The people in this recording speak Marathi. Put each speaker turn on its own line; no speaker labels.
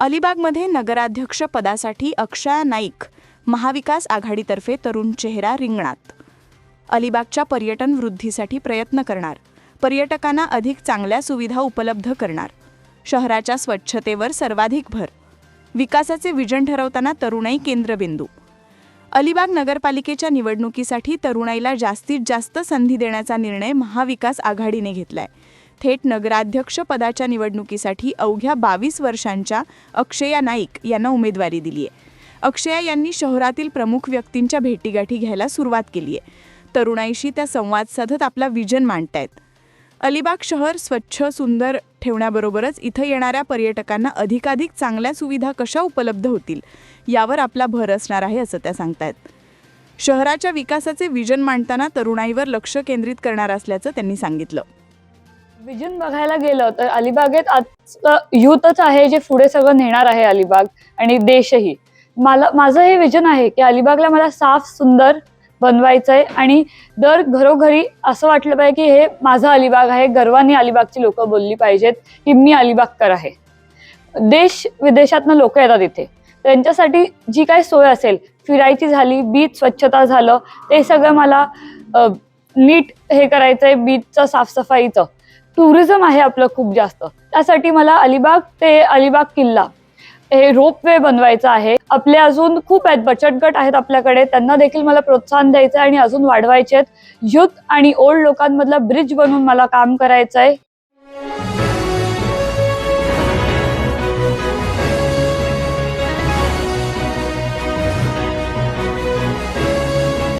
अलिबागमध्ये नगराध्यक्ष पदासाठी अक्षया नाईक महाविकास आघाडीतर्फे तरुण चेहरा रिंगणात. अलिबागच्या पर्यटन वृद्धीसाठी प्रयत्न करणार. पर्यटकांना अधिक चांगल्या सुविधा उपलब्ध करणार. शहराच्या स्वच्छतेवर सर्वाधिक भर. विकासाचे विजन ठरवताना तरुणाई केंद्रबिंदू. अलिबाग नगरपालिकेच्या निवडणुकीसाठी तरुणाईला जास्तीत जास्त संधी देण्याचा निर्णय महाविकास आघाडीने घेतलाय. थेट नगराध्यक्षपदाच्या निवडणुकीसाठी अवघ्या बावीस वर्षांच्या अक्षया नाईक यांना उमेदवारी दिली आहे. अक्षया यांनी शहरातील प्रमुख व्यक्तींच्या भेटीगाठी घ्यायला सुरुवात केली आहे. तरुणाईशी त्या संवाद साधत आपला विजन मांडतायत. अलिबाग शहर स्वच्छ सुंदर ठेवण्याबरोबरच इथं येणाऱ्या पर्यटकांना अधिकाधिक चांगल्या सुविधा कशा उपलब्ध होतील यावर आपला भर असणार आहे असं त्या सांगतायत. शहराच्या विकासाचे विजन मांडताना तरुणाईवर लक्ष केंद्रित करणार असल्याचं त्यांनी सांगितलं.
विजन बघायला गेलं तर अलिबागेत आजचं युथच आहे जे पुढे सगळं नेणार आहे अलिबाग आणि देशही. मला माझं हे विजन आहे की अलिबागला मला साफ सुंदर बनवायचं आहे आणि दर घरोघरी असं वाटलं पाहिजे की हे माझं अलिबाग आहे गर्वाने अलिबागची लोक बोलली पाहिजेत की मी अलिबागकर आहे. देश विदेशातनं लोक येतात इथे. त्यांच्यासाठी जी काही सोय असेल फिरायची झाली बीच स्वच्छता झालं ते सगळं मला नीट हे करायचं आहे बीचचं साफसफाईचं. टुरिझम आहे आपलं खूप जास्त. त्यासाठी मला अलिबाग ते अलिबाग किल्ला हे रोप वे बनवायचं आहे. आपले अजून खूप आहेत बचत गट आहेत आपल्याकडे. त्यांना देखील मला प्रोत्साहन द्यायचं आहे आणि अजून वाढवायचे आहेत युथ आणि ओल्ड लोकांमधला ब्रिज बनवून मला काम करायचं आहे